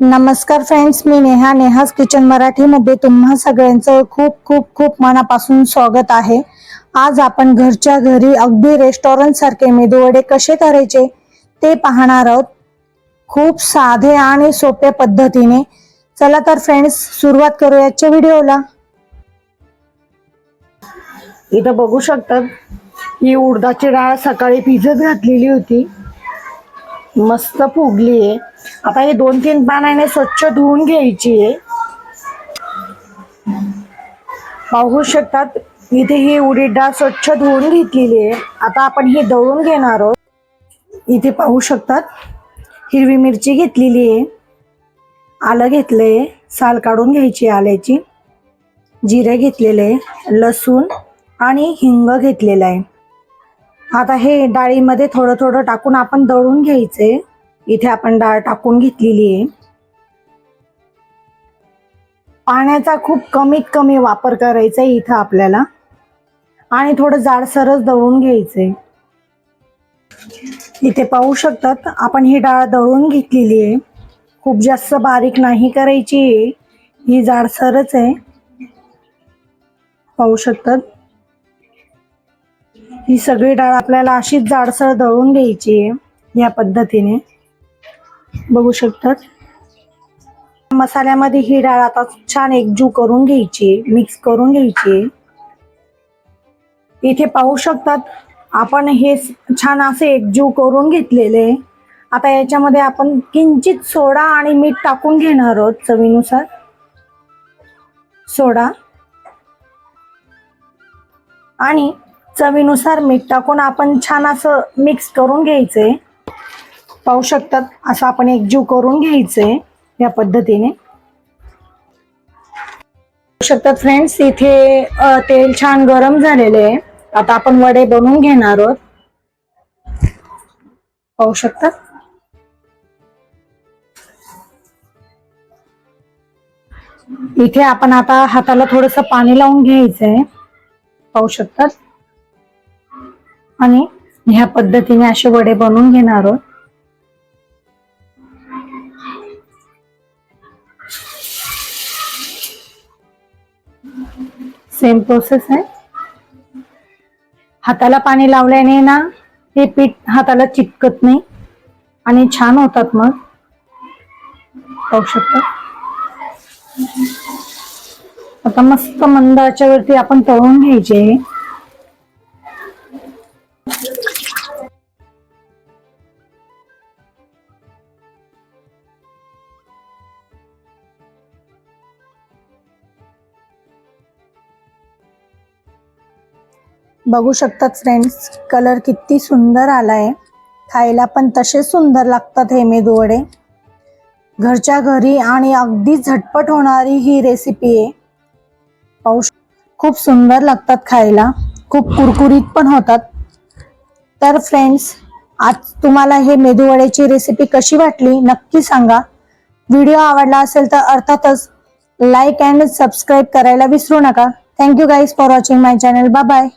नमस्कार फ्रेंड्स मी नेहा नेहाज किचन मराठीमध्ये तुम्हा सगळ्यांचं खूप खूप खूप मनापासून स्वागत आहे. आज आपण घरच्या घरी अगदी रेस्टॉरंट सारखे मेदूवडे कसे करायचे ते पाहणार आहोत. खूप साधे आणि सोप्या पद्धतीने. चला तर फ्रेंड्स सुरुवात करू याच्या व्हिडिओला. इथं बघू शकतात ही उडदाची डाळ सकाळी भिजत घातलेली होती. मस्त फुगली आहे आता हे दोन तीन पाण्याने स्वच्छ धुवून घ्यायची आहे. पाहू शकतात इथे ही उडीद डाळ स्वच्छ धुवून घेतलेली आहे. आता आपण ही दळून घेणार आहोत. इथे पाहू शकतात हिरवी मिरची घेतलेली आहे. आलं घेतलंय साल काढून घ्यायची आल्याची. जिरे घेतलेले लसूण आणि हिंग घेतलेला आहे. आता हे डाळीमध्ये थोडं थोडं टाकून आपण दळून घ्यायचंय. इथे आपण डाळ टाकून घेतलेली आहे. पाण्याचा खूप कमीत कमी वापर करायचा आहे इथं आपल्याला. आणि थोडं जाडसरच दळून घ्यायचंय. इथे पाहू शकतात आपण ही डाळ दळून घेतलेली आहे. खूप जास्त बारीक नाही करायची आहे. ही जाडसरच आहे. पाहू शकतात. ही सगळी डाळ आपल्याला अशीच जाडसर दळून घ्यायची आहे या पद्धतीने. बघू शकतात. मसाल्यामध्ये ही डाळ आता छान एकजू करून घ्यायची मिक्स करून घ्यायची. इथे पाहू शकतात आपण हे छान असे एकजीव करून घेतलेले. आता याच्यामध्ये आपण किंचित सोडा आणि मीठ टाकून घेणार आहोत चवीनुसार. सोडा. आणि चवीनुसार मीठ टाकून आपण छान असं मिक्स करून घ्यायचंय पाहू शकतात. असं आपण एकजीव करून घ्यायचंय या पद्धतीने. पाहू शकतात फ्रेंड्स इथे तेल छान गरम झालेले आहे. आता आपण वडे बनवून घेणार आहोत. पाहू शकतात. इथे आपण आता हाताला थोडस पाणी लावून घ्यायचंय. पाहू शकतात. आणि ह्या पद्धतीने असे वडे बनवून घेणार आहोत. सेम प्रोसेस आहे. हाताला पाणी लावल्याने ना हे पीठ हाताला चिटकत नाही आणि छान होतात मग. पाहू शकता. आता मस्त मंदाच्या वरती आपण तळून घ्यायचे. बघू शकतात फ्रेंड्स कलर किती सुंदर आलाय. खायला पण तसे सुंदर लागतात हे मेदूवडे घरच्या घरी आणि अगदी झटपट होणारी ही रेसिपी आहे. पाहू खूप सुंदर लागतात खायला. खूप कुरकुरीत पण होतात. तर फ्रेंड्स आज तुम्हाला हे मेदूवड्याची रेसिपी कशी वाटली नक्की सांगा. व्हिडिओ आवडला असेल तर अर्थातच लाईक अँड सबस्क्राईब करायला विसरू नका. Thank you guys for watching my channel bye